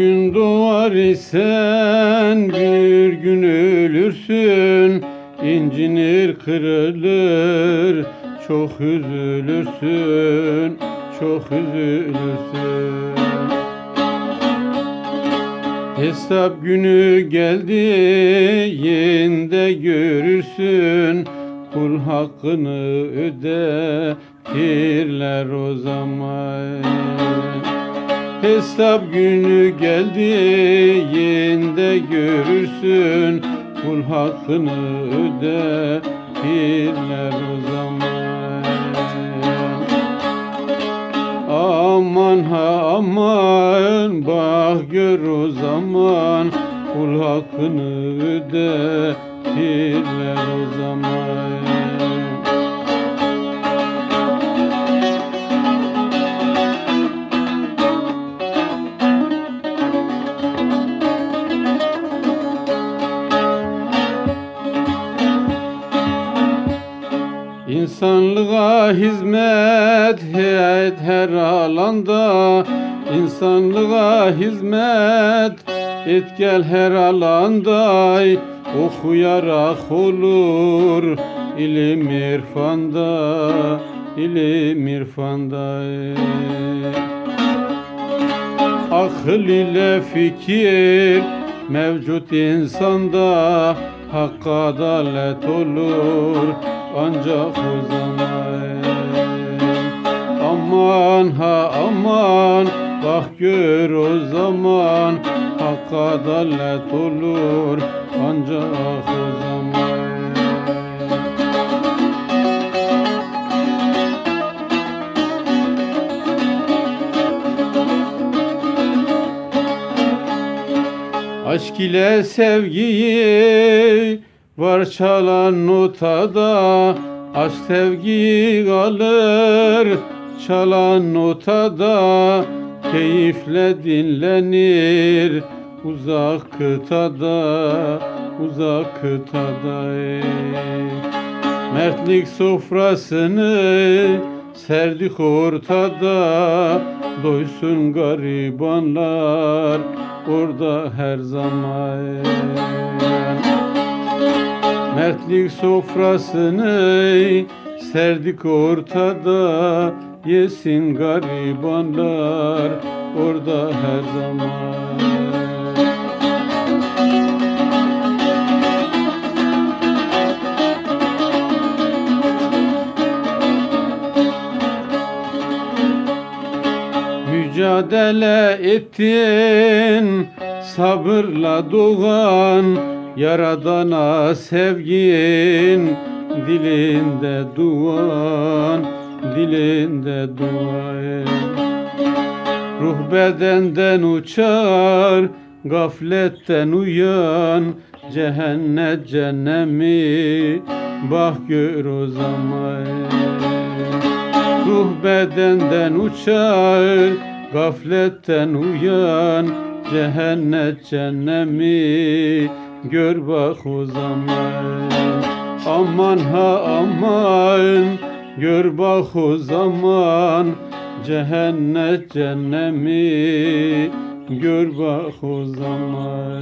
gün doğar isen bir gün ölürsün. İncinir kırılır çok üzülürsün çok üzülürsün. Hesap günü geldi yinde görürsün Kul hakkını ödetirler o zaman Hesap günü geldi yinde görürsün Kul hakkını ödetirler o zaman. Aman ha aman bak gör o zaman Kul hakkını ödetirler o zaman İnsanlığa hizmet et her alanda. İnsanlığa hizmet et gel her alanda Okuyarak olur ilim irfanda ilim irfanda. Akıl ile fikir mevcut insanda Hak adalet olur ancak o zaman. Aman ha aman bak gör o zaman. Hak adalet olur ancak o zaman Aşk ile sevgiyi var çalan notada Aşk sevgiyi alır çalan notada Keyifle dinlenir uzak kıtada Uzak kıtada ey. Mertlik sofrasını serdik ortada Doysun garibanlar orada her zaman. Mertlik sofrasını serdik ortada Yesin garibanlar orada her zaman Mücadele ettin. Sabırla doğan Yaradana sevgin. Dilinde duan dilinde duan Ruh bedenden uçar gafletten uyan. Cehennet cennemi bak gör o zaman. Ruh bedenden uçar Gafletten uyan Cehennet cennemi Gör bak o zaman. Aman ha aman Gör bak o zaman. Cehennet cennemi Gör bak o zaman